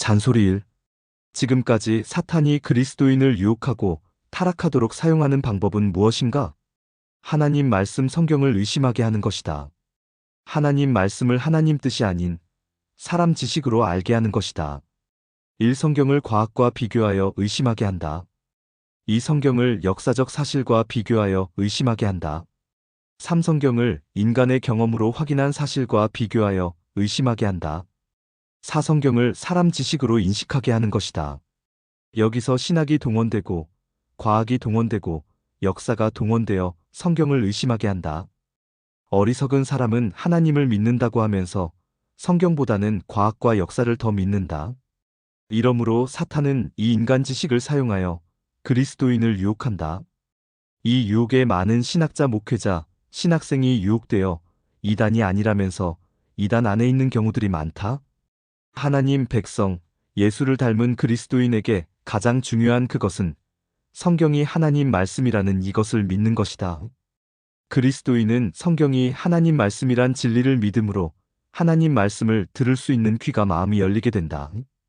잔소리일. 지금까지 사탄이 그리스도인을 유혹하고 타락하도록 사용하는 방법은 무엇인가? 하나님 말씀 성경을 의심하게 하는 것이다. 하나님 말씀을 하나님 뜻이 아닌 사람 지식으로 알게 하는 것이다. 1. 성경을 과학과 비교하여 의심하게 한다. 2. 성경을 역사적 사실과 비교하여 의심하게 한다. 3. 성경을 인간의 경험으로 확인한 사실과 비교하여 의심하게 한다. 4. 성경을 사람 지식으로 인식하게 하는 것이다. 여기서 신학이 동원되고 과학이 동원되고 역사가 동원되어 성경을 의심하게 한다. 어리석은 사람은 하나님을 믿는다고 하면서 성경보다는 과학과 역사를 더 믿는다. 이러므로 사탄은 이 인간 지식을 사용하여 그리스도인을 유혹한다. 이 유혹에 많은 신학자 목회자, 신학생이 유혹되어 이단이 아니라면서 이단 안에 있는 경우들이 많다. 하나님 백성, 예수를 닮은 그리스도인에게 가장 중요한 그것은 성경이 하나님 말씀이라는 이것을 믿는 것이다. 그리스도인은 성경이 하나님 말씀이란 진리를 믿음으로 하나님 말씀을 들을 수 있는 귀가 마음이 열리게 된다.